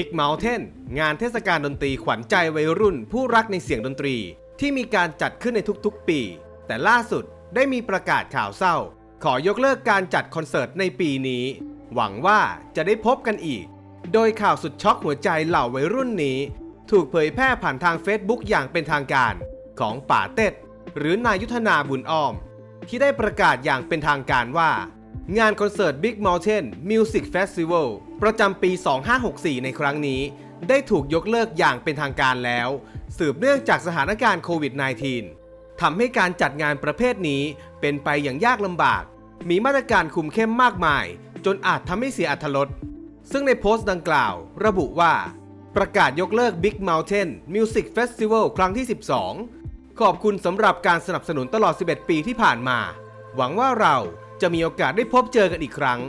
Big Mountain งานเทศกาลดนตรีขวัญใจวัยรุ่น ผู้รักในเสียงดนตรี ที่มีการจัดขึ้นในทุกๆปี แต่ล่าสุดได้มีประกาศข่าวเศร้า ขอยกเลิกการจัดคอนเสิร์ตในปีนี้ หวังว่าจะได้พบกันอีก โดยข่าวสุดช็อกหัวใจเหล่าวัยรุ่นนี้ ถูกเผยแพร่ผ่านทาง Facebook อย่างเป็นทางการ ของป่าเต็ด หรือนายุทธนาบุญอ้อม ที่ได้ประกาศอย่างเป็นทางการว่า งานคอนเสิร์ต Big Mountain Music Festival ประจำปี 2564 ในครั้งนี้ ได้ถูกยกเลิกอย่างเป็นทางการแล้ว สืบเนื่องจากสถานการณ์โควิด -19 ทำให้การจัดงานประเภทนี้เป็นไปอย่างยากลำบาก มีมาตรการคุมเข้มมากมาย จนอาจทำให้เสียอัธรสซึ่งในโพสต์ดังกล่าว ระบุว่า ประกาศยกเลิก Big Mountain Music Festival ครั้งที่ 12 ขอบคุณสำหรับการสนับสนุนตลอด 11 ปีที่ผ่านมา หวังว่าเรา จะมีโอกาสได้พบเจอกันอีกครั้ง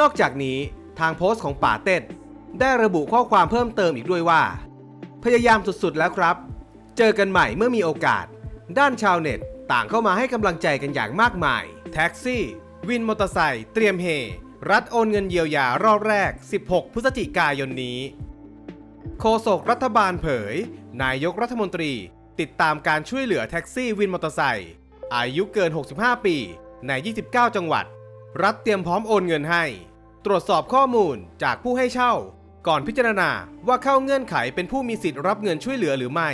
นอกจากนี้ทางโพสต์ของป่าเต้นได้ระบุข้อความเพิ่มเติมอีกด้วยว่า พยายามสุดๆแล้วครับ เจอกันใหม่เมื่อมีโอกาส ด้านชาวเน็ตต่างเข้ามาให้กำลังใจกันอย่างมากมาย แท็กซี่ วินมอเตอร์ไซค์เตรียมเฮรัฐโอนเงินเยียวยารอบแรก 16 พฤศจิกายนนี้ โฆษกรัฐบาลเผย นายกรัฐมนตรี ติดตามการช่วยเหลือแท็กซี่วินมอเตอร์ไซค์อายุเกิน 65 ปี ใน 29 จังหวัด รัฐเตรียมพร้อมโอนเงินให้ ตรวจสอบข้อมูลจากผู้ให้เช่า ก่อนพิจารณาว่าเข้าเงื่อนไขเป็นผู้มีสิทธิ์รับเงินช่วยเหลือหรือไม่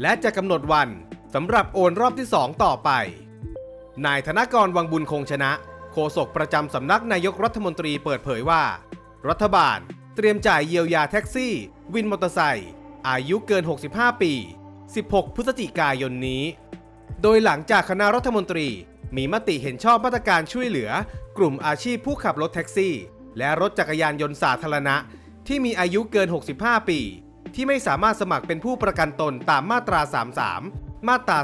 และจะกำหนดวันสำหรับโอนรอบที่ 2 ต่อไป นายธนกรวังบุญคงชนะ โฆษกประจำสำนักนายกรัฐมนตรีเปิดเผยว่า รัฐบาลเตรียมจ่ายเยียวยาแท็กซี่ วินมอเตอร์ไซค์อายุเกิน 65 ปี 16 พฤศจิกายนนี้ โดยหลังจากคณะรัฐมนตรี มีมติเห็นชอบมาตรการช่วยเหลือ กลุ่มอาชีพผู้ขับรถแท็กซี่ และรถจักรยานยนต์สาธารณะ ที่มีอายุเกิน 65 ปี ที่ไม่สามารถสมัครเป็นผู้ประกันตนตามมาตรา 33 มาตรา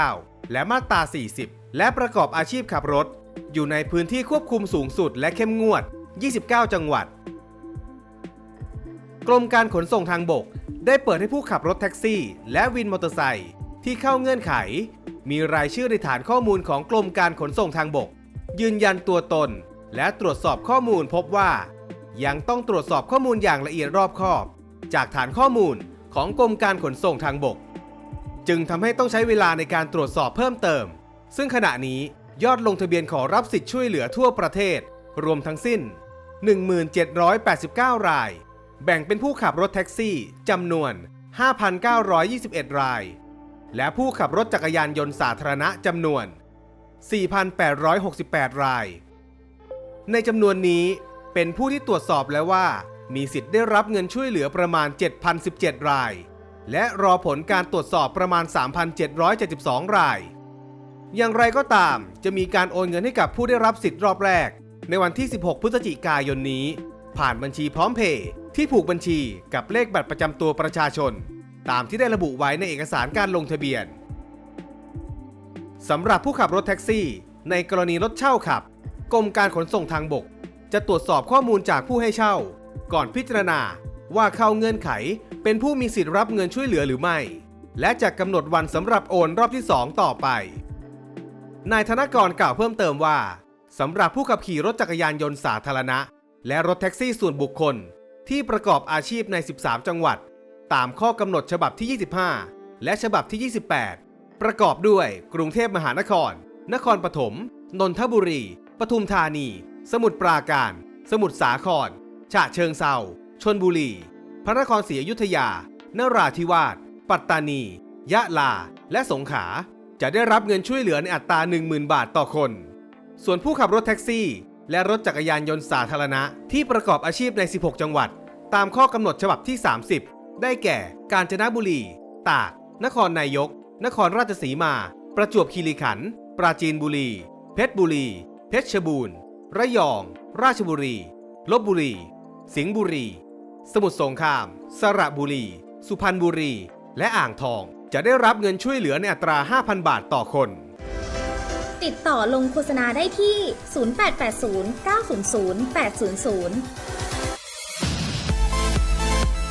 39 และมาตรา 40 และประกอบอาชีพขับรถ อยู่ในพื้นที่ควบคุมสูงสุดและเข้มงวด 29 จังหวัด กรมการขนส่งทางบก ได้เปิดให้ผู้ขับรถแท็กซี่ และวินมอเตอร์ไซค์ที่เข้าเงื่อนไข มีรายชื่อในฐานข้อมูลของกรมการขนส่งทางบก ยืนยันตัวตน และตรวจสอบข้อมูลพบว่า ยังต้องตรวจสอบข้อมูลอย่างละเอียดรอบคอบ จากฐานข้อมูลของกรมการขนส่งทางบก จึงทำให้ต้องใช้เวลาในการตรวจสอบเพิ่มเติม ซึ่งขณะนี้ยอดลงทะเบียนขอรับสิทธิ์ช่วยเหลือทั่วประเทศ รวมทั้งสิ้น 1789 ราย แบ่งเป็นผู้ขับรถแท็กซี่จำนวน 5,921 ราย และผู้ขับรถจักรยานยนต์สาธารณะจำนวน 4,868 ราย ในจำนวนนี้เป็นผู้ที่ตรวจสอบแล้วว่า มีสิทธิ์ได้รับเงินช่วยเหลือประมาณ 7,017 ราย และรอผลการตรวจสอบประมาณ 3,772 ราย อย่างไรก็ตามจะมีการโอนเงินให้กับผู้ได้รับสิทธิ์รอบแรก ในวันที่ 16 พฤศจิกายนนี้ ผ่านบัญชีพร้อมเพย์ที่ผูกบัญชีกับเลขบัตรประจำตัวประชาชน ตามที่ได้ระบุไว้ในเอกสารการลงทะเบียนสำหรับผู้ขับรถแท็กซี่ ในกรณีรถเช่าขับ กรมการขนส่งทางบก จะตรวจสอบข้อมูลจากผู้ให้เช่า ก่อนพิจารณาว่าเข้าเงื่อนไข เป็นผู้มีสิทธิ์รับเงินช่วยเหลือหรือไม่ และจะกำหนดวันสำหรับโอนรอบที่ 2 ต่อไป นายธนกรกล่าวเพิ่มเติมว่าสำหรับผู้ขับขี่รถจักรยานยนต์สาธารณะ และรถแท็กซี่ส่วนบุคคล ที่ประกอบอาชีพใน 13 จังหวัด ตามข้อกำหนดฉบับที่ 25 และฉบับที่ 28 ประกอบด้วยกรุงเทพมหานคร นครปฐม นนทบุรี ปทุมธานี สมุทรปราการ สมุทรสาคร ฉะเชิงเซาชนบุรี พระนครศรีอยุธยา นราธิวาส ปัตตานี ยะลา และสงขลา จะได้รับเงินช่วยเหลือในอัตรา 10,000 บาทต่อคน ส่วนผู้ขับรถแท็กซี่ และรถจักรยานยนต์สาธารณะที่ประกอบอาชีพใน 16 จังหวัด ตามข้อกำหนดฉบับที่ 30 ได้แก่ กาญจนบุรี ตาก นครนายก นครราชสีมา ประจวบคีรีขันธ์ ปราจีนบุรี เพชรบุรี เพชรบูรณ์ ระยอง ราชบุรี ลบบุรี สิงห์บุรี สมุทรสงคราม สระบุรี สุพรรณบุรี และอ่างทอง จะได้รับเงินช่วยเหลือในอัตรา 5,000 บาทต่อคน ติดต่อลงโฆษณาได้ที่ 0880 900 800เ